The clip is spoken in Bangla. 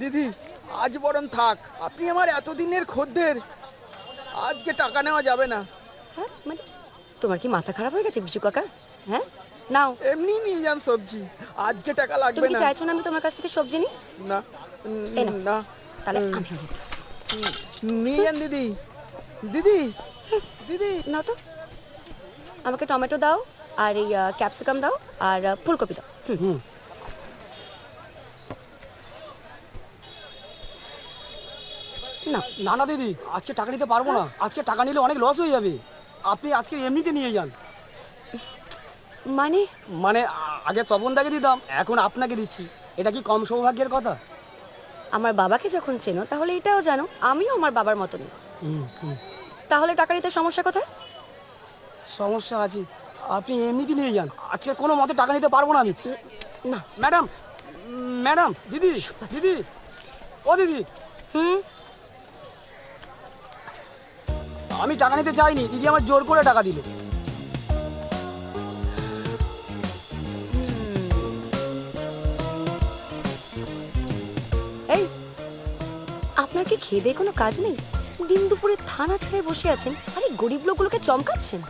দিদি আজ বরং থাক। আপনি আমার এতদিনের খদ্দের আজকে টাকা নেওয়া যাবে না। হ্যাঁ মানে তোমার কি মাথা খারাপ হয়ে গেছে বিশু কাকা? হ্যাঁ নাও। এমনি নিয়ে যান সবজি আজকে টাকা লাগবে না। তুমি চাইছো না আমি তোমার কাছ থেকে সবজি নিই? না না। তাহলে আমি। নিয়ে যান দিদি। দিদি দিদি। না তো। আমাকে টমেটো দাও আর এই ক্যাপসিকাম দাও আর ফুলকপি দাও। হুম। না। না না দিদি আজকে টাকা নিতে পারব না। আজকে টাকা নিলে অনেক লস হয়ে যাবে। আপনি আজকে এমনিতে নিয়ে যান। মানে? মানে আগে তপনদাকে দিতাম এখন আপনাকে দিচ্ছি। এটা কি কম সৌভাগ্যের কথা? আমার বাবাকে যখন চেনো তাহলে এটাও জানো আমিও আমার বাবার মতনই। তাহলে টাকা নিতে সমস্যা কোথায়? সমস্যা আছে। আপনি এমনিতে নিয়ে যান। আজকে কোনো মতে টাকা নিতে পারব না আমি। না। ম্যাডাম ম্যাডাম দিদি দিদি। ও দিদি। হুম? আমি টাকা নিতে চাইনি, দিদি আমার জোর করে টাকা দিল। এই, আপনার কি খেয়ে কোনো কাজ নেই? দিন দুপুরে থানা ছেড়ে বসে আছেন, আরে গরিব লোকগুলোকে চমকাচ্ছেন।